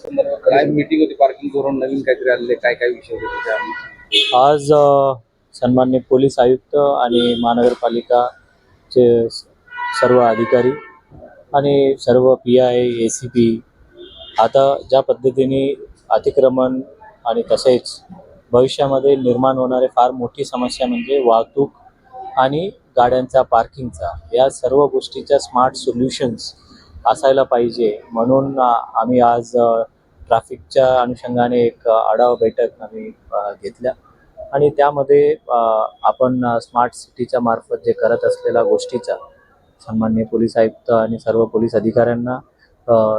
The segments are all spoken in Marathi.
काय मीटिंग होती? पार्किंग धोरण नवीन काहीतरी आलेले काय काय विषय होते आज सन्मान्य पोलीस आयुक्त आणि महानगरपालिकाचे चे सर्व अधिकारी आणि सर्व P I A C P आता ज्या पद्धतीने अतिक्रमण आणि तसेच भविष्यामध्ये निर्माण होणारे फार मोठी समस्या म्हणजे वाहतूक आणि गाड्यांचा पार्किंगचा या सर्व गोष्टीच्या स्मार्ट सोल्युशन्स असायला पाहिजे. म्हणून आम्ही आज ट्रॅफिकच्या अनुषंगाने एक आढावा बैठक आम्ही घेतल्या. आणि त्यामध्ये आपण स्मार्ट सिटीच्या मार्फत जे करत असलेल्या गोष्टीचा सन्मान्य पोलीस आयुक्त आणि सर्व पोलीस अधिकाऱ्यांना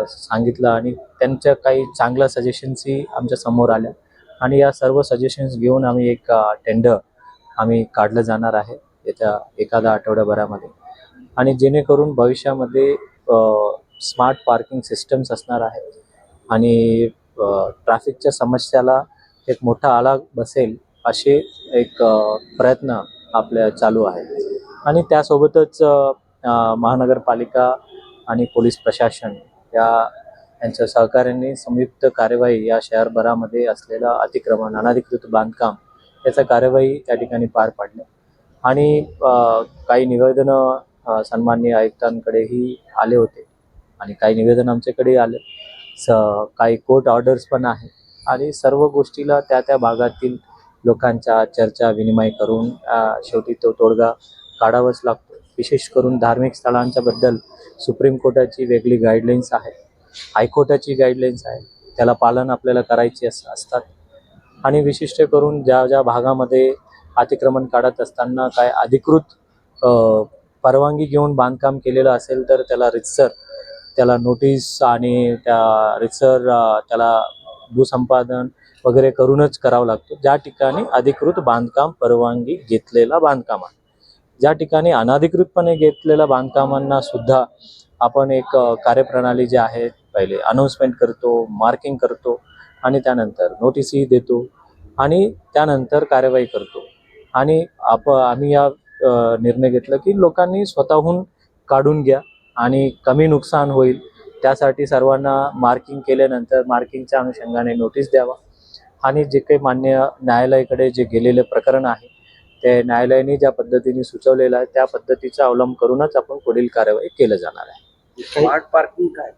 सांगितलं आणि त्यांच्या काही चांगल्या सजेशन्सही आमच्यासमोर आल्या. आणि या सर्व सजेशन्स घेऊन आम्ही एक टेंडर आम्ही काढलं जाणार आहे येत्या एखाद्या आठवड्याभरामध्ये. आणि जेणेकरून भविष्यामध्ये स्मार्ट पार्किंग सिस्टम्स असणार आहेत आणि ट्रॅफिकच्या समस्याला एक मोठा आळा बसेल असे एक प्रयत्न आपल्या चालू आहे. आणि त्यासोबतच महानगरपालिका आणि पोलीस प्रशासन या यांच्या सहकार्याने संयुक्त कार्यवाही या शहरभरामध्ये असलेलं अतिक्रमण अनधिकृत बांधकाम याचा कार्यवाही त्या ठिकाणी पार पाडल्या आणि काही निवेदनं सन्माननीय आयुक्तांकडेही आले होते. आणि काही निवेदन आमच्याकडे आले. स काही कोर्ट ऑर्डर्स पण आहे आणि सर्व गोष्टीला त्या त्या भागातील लोकांच्या चर्चा विनिमय करून शेवटी तो तोडगा काढावाच लागतो. विशेष करून धार्मिक स्थळांच्या बद्दल सुप्रीम कोर्टाची वेगळी गाईडलाईन्स आहे हायकोर्टाची गाईडलाईन्स आहे त्याला पालन आपल्याला करायचे अस असतात. आणि विशिष्ट करून ज्या ज्या भागामध्ये अतिक्रमण काढत असताना काय अधिकृत परवानगी घेऊन बांधकाम केलेलं असेल तर त्याला रितसर त्याला नोटीस आणि त्या रितसर त्याला भूसंपादन वगैरे करूनच करावं लागतो. ज्या ठिकाणी अधिकृत बांधकाम परवानगी घेतलेला बांधकाम आहे. ज्या ठिकाणी अनधिकृतपणे घेतलेल्या बांधकामांना सुद्धा आपण एक कार्यप्रणाली जी आहे पहिले अनाऊन्समेंट करतो मार्किंग करतो आणि त्यानंतर नोटीसही देतो आणि त्यानंतर कार्यवाही करतो. आणि आप आम्ही या निर्णय घेतला की लोकांनी स्वतःहून काढून घ्या आणि कमी नुकसान होईल. त्यासाठी सर्वांना मार्किंग केल्यानंतर मार्किंगच्या अनुषंगाने नोटीस द्यावा. आणि जे काही मान्य न्यायालयाकडे जे गेलेले प्रकरण आहे ते न्यायालयाने ज्या पद्धतीने सुचवलेलं आहे त्या पद्धतीचा अवलंब करूनच आपण पुढील कार्यवाही केलं जाणार आहे. स्मार्ट पार्किंग काय?